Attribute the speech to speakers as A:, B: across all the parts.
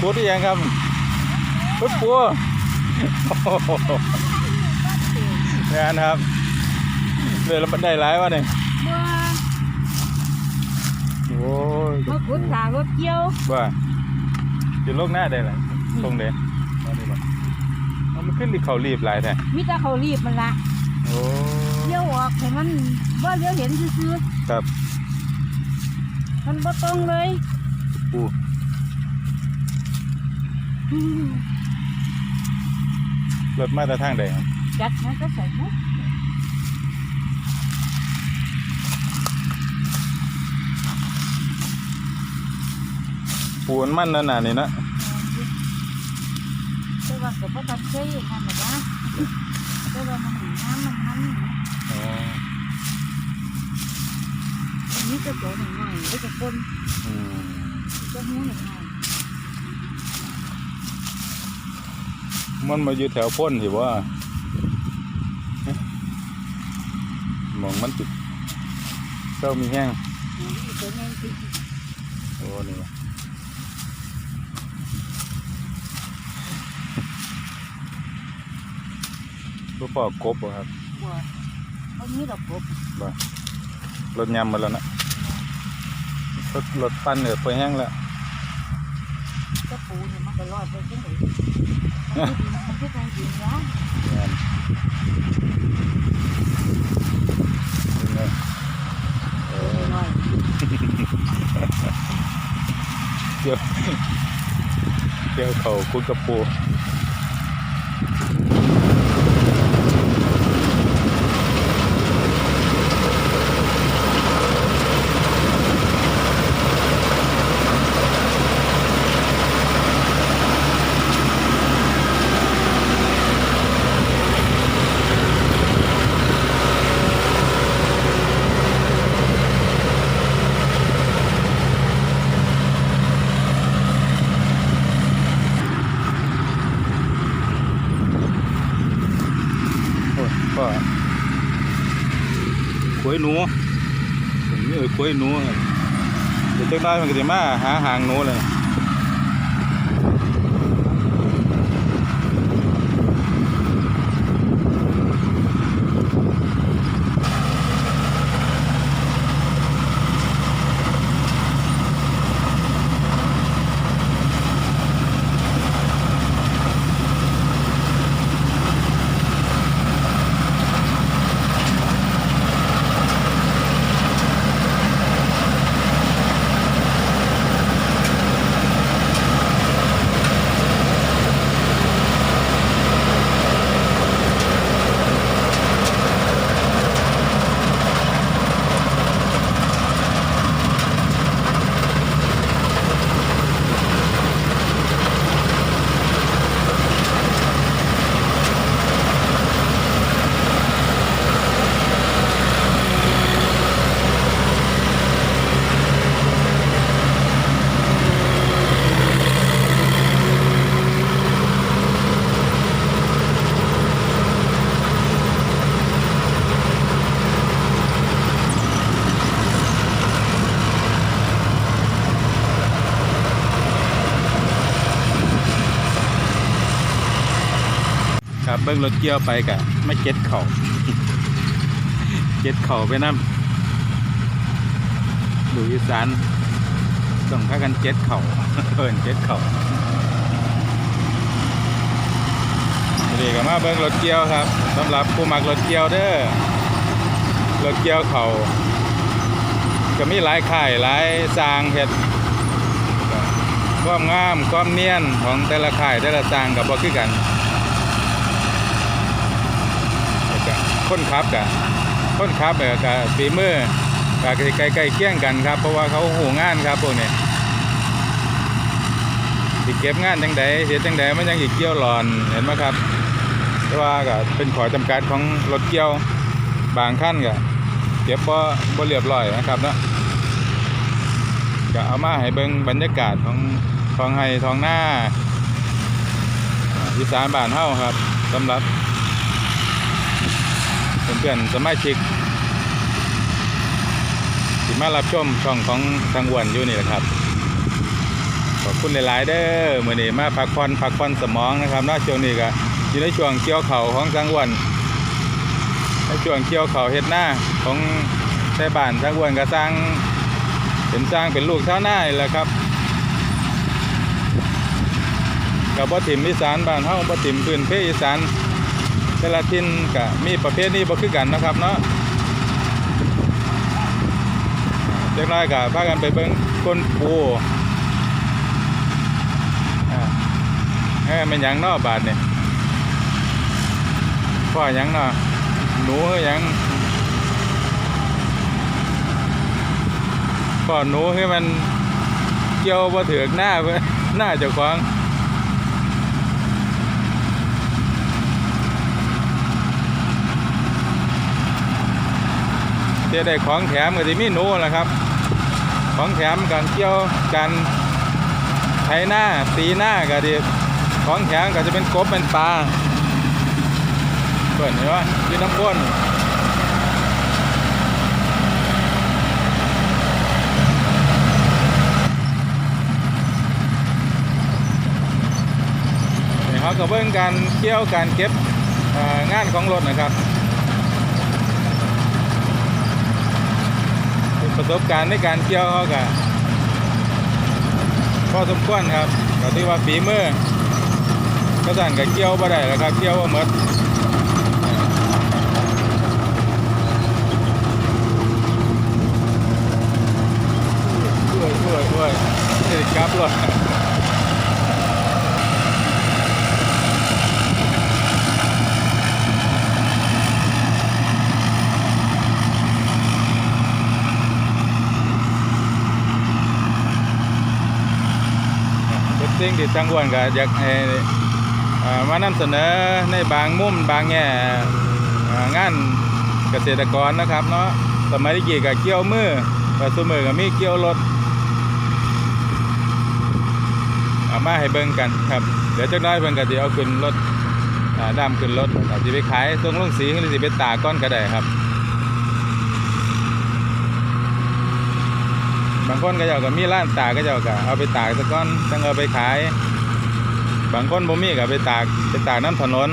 A: ขุดอีหยังครับขุดปูโอ้โหงานครับเลยแล้วมันได้หลายวะเนี่ย
B: บ่
A: โอ้ย
B: มาขุดสางรถเกี่ยว
A: ว่าจะลกหน้าได้หลายตรงเด้เอานี่บ่เอามันขึ้นที่เขารีบหลายแท้
B: มีแต่เขารีบมันละ
A: โอ้
B: เกี่ยวออกให้มันบ่เลี้ยวเห็นซื่อ
A: ครับ
B: ๆมันบ่ตรงเลย
A: ปู
B: อืม
A: รถมาแต่ทางใดครับ
B: จัดมันก็ใส่หมด
A: ปูมันมันนั่นน่ะนี่นะ
B: แต่ว่าก็บ่ทันเคยทำนะแต่ว่ามันน้ำมันมัน
A: โอ้
B: อันนี้ก็ตัวหน่อยๆแล้วก็คน
A: อืม
B: ก็หูหน่อย
A: มันมาอยู่แถวพ้นสิว่าหมองมันติดเจ้ามีแห้ง
B: ๆนี่ตัวนี้สิ
A: โอ้นี่วะรูปปอกกบบ่ครับ
B: บ่บ่มีดอกกบ
A: รถยำมาแล้วนะรถรถปั้นเนี่ยไปแห้งแล้ว
B: ก็ปูเนี่ยมันก็รอดไปจังได๋มัน คือการกินวะ
A: เดี๋
B: ย
A: วเกี่ยวเขาคุณกระปู วยหนูผมนี่เออควยหนูครับเดี๋ยวเจ้าได้มันก็จะมาหาหางหนูเลย บเบิ้งรถเกี่ยวไปกะไม่เก็ตเข่าเก็ตเข่าไปน้ำดูอีสานต้องพากันเก็ตเข่าเพิ่นเก็ตเข่าเด็กมาเบิ้งรถเกี่ยวครับสำหรับผู้มักรถเกี่ยวเด้อรถเกี่ยวเข่าก็มีหลายข่ายหลายสางเฮ็ดความงามความเนียนของแต่ละข่ายแต่ละสางกับบ่คือกัน แล้วก็ คนขับกับคนขับเออกับฝีมือกับใกล้ใกล้ๆเคียงกันครับ เพราะว่าเขาหูงานครับพวกนี้สิเก็บงานจังใดเฮ็ดจังใดมันยังอีกเกี่ยวหลอนเห็นไหมครับแต่ว่าก็เป็นขอจำกัดของรถเกี่ยวบางขั้นก็เก็บบ่บ่เรียบร้อยนะครับเนาะก็เอามาให้เบิ่งบรรยากาศของท้องไห้ท้องหน้าอ่าอีสานบ้านเฮาครับสำหรับ เพื่อนๆสมาชิกที่มารับชมช่องของทางอ้วนอยู่นี่แหละครับ ขอบคุณหลาย ๆ เด้อมื้อนี้มาพักผ่อนพักผ่อนสมองนะครับนาะช่วงนี้ก็อยู่ในช่วงเกี่ยวเข่าของจังวัดในช่วงเกี่ยวเข่าเฮ็ดหน้าของชาวบ้านจังวัดก็สร้างเป็นสร้างเป็นลูกชาวนานี่แหละครับกับบ่ถิ่มอีสานบ้านเฮาบ่ถิ่มพื้นเพอีสาน แต่ละถิ่นก็มีประเภทนี้บ่คือกันนะครับเนาะเล็กน้อยก็พากันไปเบิ่งก้นปูเอ้ยมันยังนอบาทเนี่ยพ่อยังนาหนูยังพ่อหนูให้มันเกี่ยวบ่ถือกหน้าเพิ่นหน้าเจ้าของ จะได้ของแถมก็สิมีหนูแหละครับ ของแถมการเกี่ยวการไถหน้าตีหน้าก็ดีของแถมก็จะเป็นกบเป็นปลาเปิดเห็นว่ายืนน้ำก้นเขาก็เบิ่งการเกี่ยวการเก็บงานของรถนะครับ ประสบการณ์ในการเกี่ยวเขาก็พอสมควรครับก็ที่ว่าฝีมือก็สั่นกับเกี่ยวบ่ได้แล้วครับเกี่ยวว่าหมดด้วยด้วยด้วยนี่ครับเลย สิ่งที่จังวัดก็อยากให้มานำเสนอในบางมุมบางแง่งานเกษตรกรนะครับเนาะสมัยกี้ก็เกี่ยวมือแต่สมือก็มีเกี่ยวรถเอามาให้เบิ่งกันครับ เดี๋ยวจักน้อยเพิ่นก็สิเอาขึ้นรถอ่าดำขึ้นรถอาจสิไปขายส่งลงสีหรือสิไปตากก้อนก็ได้ครับ บางคนก็เจ้าก็มีร้านตากก็เจ้าก็เอาไปตากซะก่อนจังเอาไปขาย บางคนบ่มีก็ไปตากไปตากน้ำถนน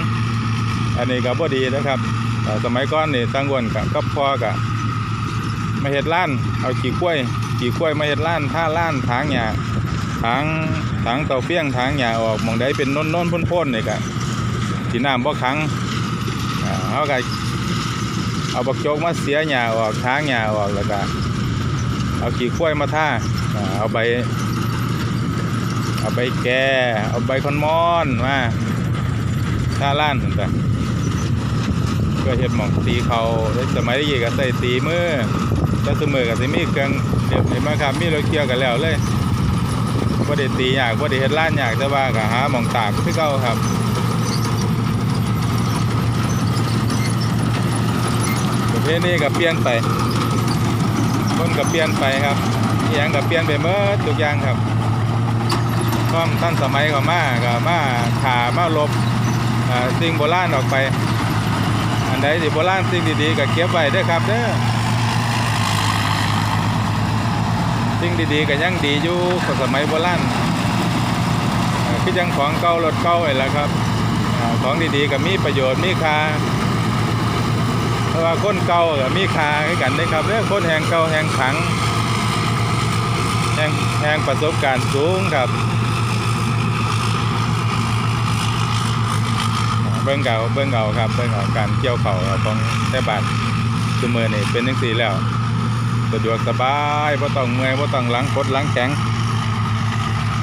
A: อันนี้ก็บ่ดีนะครับสมัยก่อนนี่ตังวนกับกับพ่อก็มาเฮ็ดร้าน เอาขี้กล้วย ขี้กล้วยมาเฮ็ดร้านท่าร้านถางหญ้าถางถางเตาเฟี้ยงถางหญ้าออกมองใดเป็นโน้นพ่นๆนี่ก็สิน้ำบ่ขังอ่าเฮาก็เอาบักโจกมาเสียหญ้าออกถางหญ้าออกแล้วก็ เอาขี้ข้วยมาท่าเอาใบเอาใบแก่เอาใบคอนมอนมาท่าล้านถึงเพื่อเฮ็ดหมองตีเขาสมัยนี้ก็ใส่ตีมือแต่สมือก็สิมีเครื่องเดี๋ยวเห็นไหมาครับมีรถเกี่ยวกันแล้วเลยบ่ได้ตีอยากบ่ได้เฮ็ดล้านอยากแต่ว่าก็หาหมองตากคือเก่าครับประเภทนี้ก็เปลี่ยนไป คนก็เปลี่ยนไปครับอย่างก็เปลี่ยนไปเมื่อทุกอย่างครับความท่านสมัยก็มาก็มาขามาลบอ่สิ่งโบราณออกไป อันใดที่โบราณสิ่งดีๆก็เก็บไว้ด้อครับเด้อสิ่งดีๆก็ยังดีอยู่กว่าสมัยโบราณคือยังของเก่ารถเก่าไอ้ละครับของดีๆก็มีประโยชน์มีค่า ราะว่าคนเก่าก็มีคาคือกันได้ครับเรื่องคนแห่งเก่าแห่งขังแห่งแหงประสบการณ์สูงครับเบิ่งเก่าเบิ่งเก่าครับเบิ่งเก่าการเกี่ยวเข่าของแท่บ้านซุมือนี่เป็นจังซี่แล้วสะดวกสบายบ่ต้องเมื่อยบ่ต้องหลังคดหลังแข็ง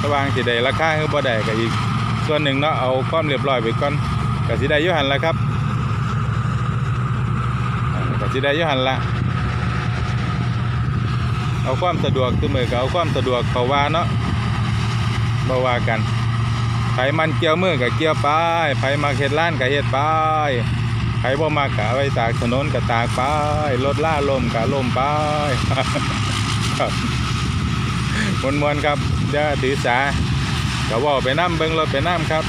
A: ระว่างสิได้ราคาคือบ่ได้ก็อีก ส่วนหนึ่งเนาะเอาความเรียบร้อยไว้ก่อนก็สิได้ยู่หั่นล่ะครับ สิได้ยู่หันละเอาความสะดวกตัวมือก็เอาความสะดวกเขาว่าเนาะบ่ว่ากันไผมันเกี่ยวมือก็เกี่ยวไปไผมาเฮ็ดร้านก็เฮ็ดไปไผบ่มักก็เอาไว้ตากถนนก็ตากไปรถล่าลมก็ลมไปครับมวนๆครับอย่าถือสาก็เว้าไปน้ำเบิ่งรถไปน้ำครับ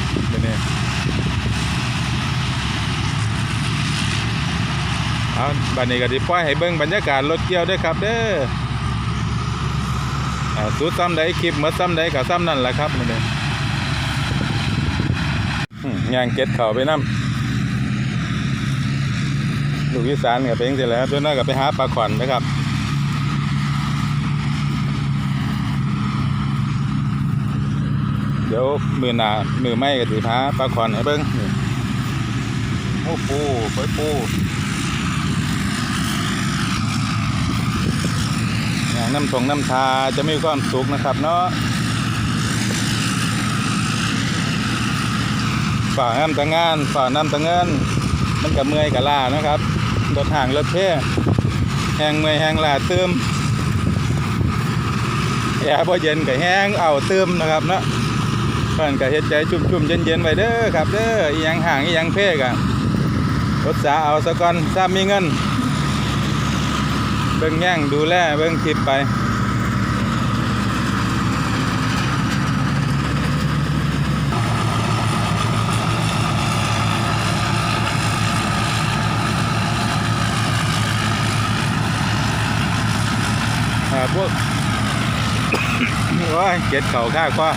A: เดี๋ยวนี้เอาบัดนี้ก็สิปล่อยให้เบิ่งบรรยากาศรถเกี่ยวด้วยครับเด้ออ่าสุดซ้ำใดคลิปหมดซ้ำใดก็ซ้ำนั่นแหละครับมื้อนี้อืมย่างเก็ดเข่าไปน้ำลูกอีสานก็เป็นจังซี่และครับตัวน้อยก็ไปหาปลาขวัญนะครับเดี๋ยวมือหนามือไม่ก็สิพาปลาขวัญให้เบิ่งโอ้ปูปปูอย่าง น้ำทงน้ำทาจะมีความสุขนะครับเนาะฝ่าน้ำตะงานฝ่าน้ำตะเงิน มันกับเมื่อยกับลานะครับรถห่างรถเพ่แหงเมื่อยแหงลาเติมแอร์พอเย็นกับแห้งเอาเติมนะครับเนาะเพิ่นก็เฮ็ดใจชุ่มๆเย็นๆไว้เด้อครับเด้อยังห่างยังเพ่กอะรถสาเอาซะก่อนถ้ามีเงิน เบิ่งแย่งดูแลเบิ่งคลิปไปพวกโอ้ยเก็ดเข่าข้ากว่า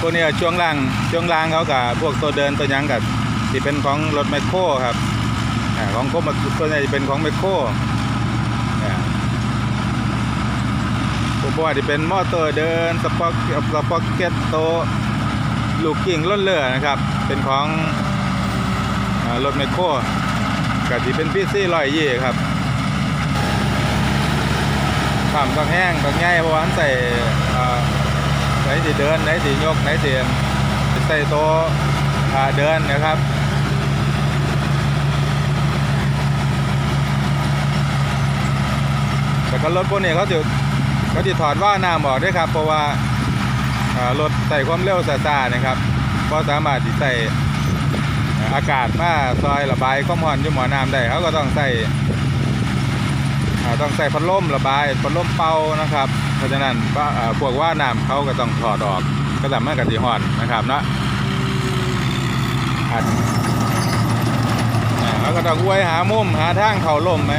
A: พวกนี้ช่วงล่างช่วงล่างเขากับพวกตัวเดินตัวยังกับที่เป็นของรถแมคโครครับ ของโคมาตัวนี้เป็นของแมคโครอ่าพวกว่าที่เป็นมอเตอร์เดินสปอคสปอคเก็ตโตลูกกิ่งล้นเลือนะครับ เป็นของรถแมคโครกับที่เป็นพีซี่ลอยยี่ครับความต้องแห้งต้องง่ายเพราะว่านใส่ไหนสิเดินไหนสิยกไหนสิใส่โตเดินนะครับ แต่ก็รถพวกนี้เขาจะเขาจะถอดว่าน้ำออกด้วยครับ เพราะว่ารถใส่ความเร็วซ่าๆนะครับก็สามารถที่ใส่อากาศมาซอยระบายความร้อนอยู่หมอน้ำได้เขาก็ต้องใส่ต้องใส่พัดลมระบายพัดลมเป่านะครับ เพราะฉะนั้นพวกว่าน้ำเขาก็ต้องถอดออกก็ทำให้กติหอนนะครับเนาะอัดอ่าแล้วก็ต้องอวยหามุมหาทางเขาลมไหม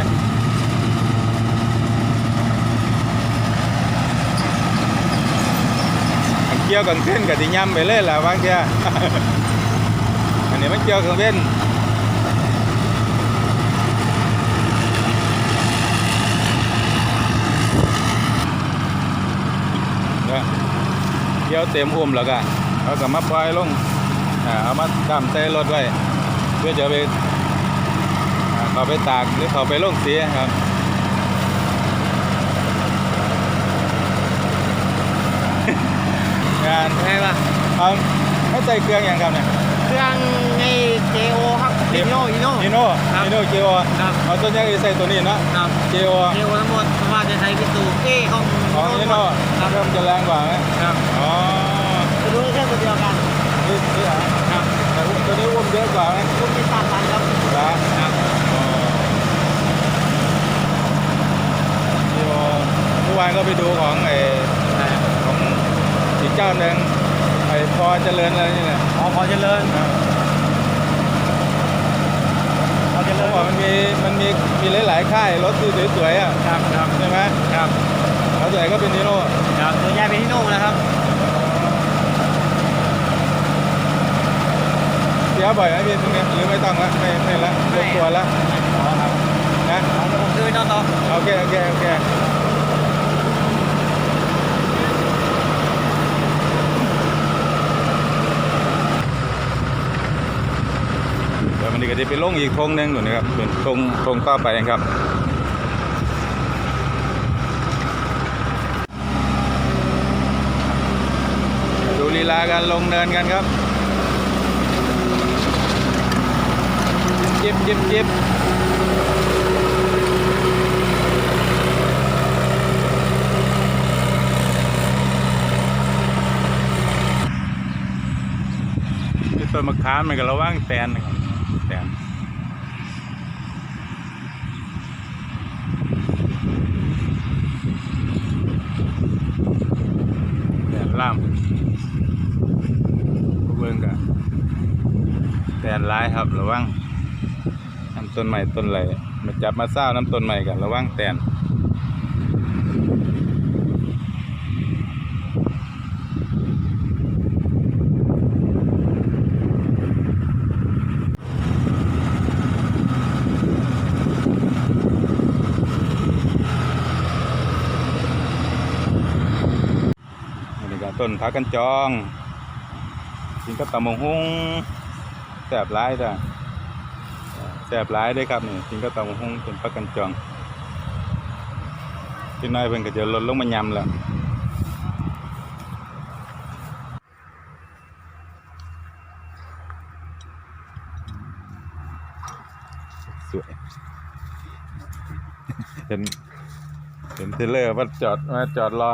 A: อันเกี่ยวกับเส้นกับที่ย่ำไปเลยแหละบางเทีอันนี้มันเกี่ยวกับเว้นเกี่ยวเต็มอุ้มแล้วก็เอาก็มาปล่อยลงเอามาดำใส่รถไว้เพื่อจะไปเขาไปตากหรือเขาไปลงเสียครับ งาน
C: ใช่ป่ะ
A: เอาไม่ใส่เครื่องอย่างครับเนี่ย
C: เครื่องไอ้ JO ครับอิโนอิโน
A: อิโน่
C: ครับ
A: อิโน่เกียว
C: ครับ
A: เอาตัวนี้ใส่ตัวนี้เนาะ
C: ครับ
A: เกียว
C: JO ทั้งหมดเพราะว่าจะใช้พิสูจน์เอ้ของ
A: ของอิโน่
C: ครับ
A: เริ่มจะแรงกว่าไหม
C: ครับ
A: อ๋อ
C: คือรู้แค่ตัวเดียวกัน
A: นี่นี่เหรอ
C: ครับ
A: แต่ตัวนี้อุ้มเยอะกว่าไหม
C: รุ่นที่สามพันครับ
A: นะ
C: ครับ
A: เดี๋ยวเมื่อวานก็ไปดูของไอ้ของ อีกเจ้าหนึ่งไอ้พอเจริญอะไรนี่แหละ
C: อ๋อพอเจริญพอเจ
A: เขา
C: ริญ
A: บอกมันมีมันมีมีหลายๆค่ายรถที่สวยๆอะ
C: ครับครับ
A: ใช่ไหม
C: ครับ
A: เขาส่วนใหญ่ก็เป็นนีโน่
C: ครับตัวใหญ่เป็นที่โน่นะครับ
A: เสียบ่อยไหมพี่ตรงเนี้ยหรือไม่ต้องละไม่ไม่ละรบกวนละ
C: อ๋อครับ
A: นะ
C: ของผมคือโน่ต่อ
A: โอเคโอเคโอเคเดี๋ยวมันนี้ ก็จะไปลงอีกธงหนึ่งอยู่นะครับเป็นธงธงต่อไปครับดูลีลาการลงเนินกันครับจิบจิบจิบต้นมะขามมันก็ระว่างแตนนะครับ ครับ ระวังน้ำต้นใหม่ต้นไหลมาจับมาเศร้าน้ำต้นใหม่กันระวังแตนต้นพักกันจองริงก็บตำมงหุ้ง แซ่บหลายจ้ะแซ่บหลายเด้ครับนี่กินกับตำมงหุงเป็นผักกันจองทีน้อยเพิ่นก็จะลดลงมายำแล้วสวย เห็น เห็นเทรลเลอร์ว่าจอดมาจอดรอ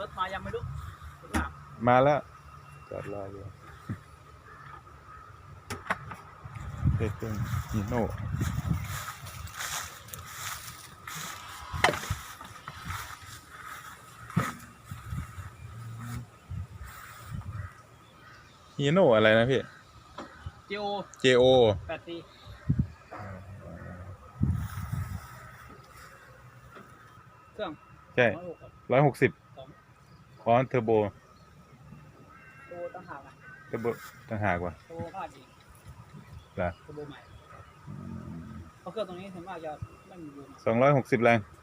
D: รถมายังไม่รู้
A: มาแล้ว จอดรออยู่ เด็กเป็นฮีโน่ฮีโน่อะไรนะพี่
D: จีโอ
A: JO
D: แปดสี่เครื่อง
A: ใช่
D: ร้อยหกครับ
A: ร้อยหกสิบ
D: สอง
A: คอนเทอร์โบ
D: ตัวต่างหากอะ
A: เทอร์โบต่างหากว่ะ
D: ตัวพลาดอีก
A: เหรอ
D: ตัวใหม่เพราะเครื่องตรงนี้ถึงมากจะไม่มีรู
A: สองร้อยหกสิบแรง
D: ใ